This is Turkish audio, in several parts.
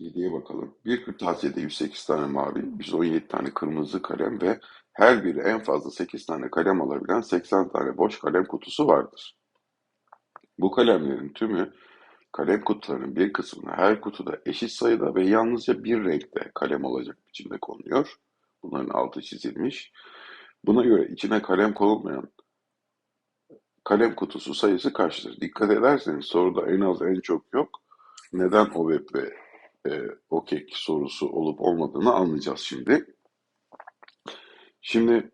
7'ye bakalım. Bir kırtasiyede 108 tane mavi, 117 tane kırmızı kalem ve her biri en fazla 8 tane kalem alabilen 80 tane boş kalem kutusu vardır. Bu kalemlerin tümü kalem kutularının bir kısmına her kutuda eşit sayıda ve yalnızca bir renkte kalem olacak biçimde konuluyor. Bunların altı çizilmiş. Buna göre içine kalem konulmayan kalem kutusu sayısı kaçtır? Dikkat ederseniz soruda en az en çok yok. Neden o ve e, OKEK sorusu olup olmadığını anlayacağız şimdi. Şimdi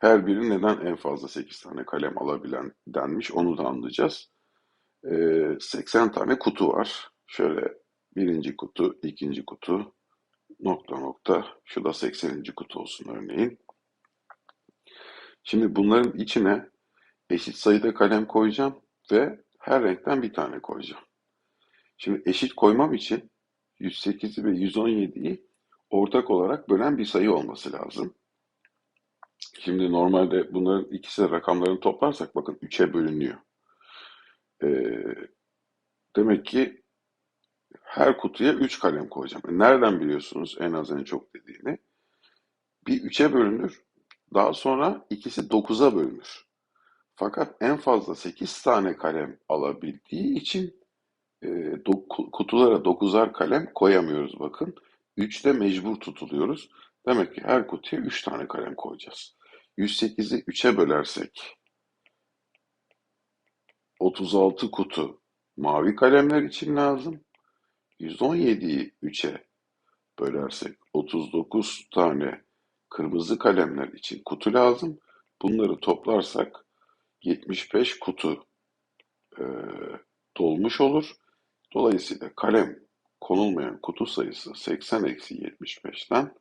her biri neden en fazla 8 tane kalem alabilen denmiş onu da anlayacağız. E, 80 tane kutu var. Şöyle birinci kutu, ikinci kutu, nokta nokta. Şu da 80. kutu olsun örneğin. Şimdi bunların içine eşit sayıda kalem koyacağım ve her renkten bir tane koyacağım. Şimdi eşit koymam için 108'i ve 117'yi ortak olarak bölen bir sayı olması lazım. Şimdi normalde bunların ikisi rakamlarını toplarsak bakın 3'e bölünüyor. Ee, demek ki her kutuya 3 kalem koyacağım. E nereden biliyorsunuz en az en çok dediğini? Bir 3'e bölünür. Daha sonra ikisi 9'a bölünür. Fakat en fazla 8 tane kalem alabildiği için e, do- kutulara 9'ar kalem koyamıyoruz bakın. 3'te mecbur tutuluyoruz. Demek ki her kutuya 3 tane kalem koyacağız. 108'i 3'e bölersek 36 kutu mavi kalemler için lazım. 117'yi 3'e bölersek 39 tane kırmızı kalemler için kutu lazım. Bunları toplarsak 75 kutu e, dolmuş olur. Dolayısıyla kalem konulmayan kutu sayısı 80 eksi 75'ten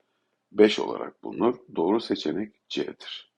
5 olarak bulunur. Doğru seçenek C'dir.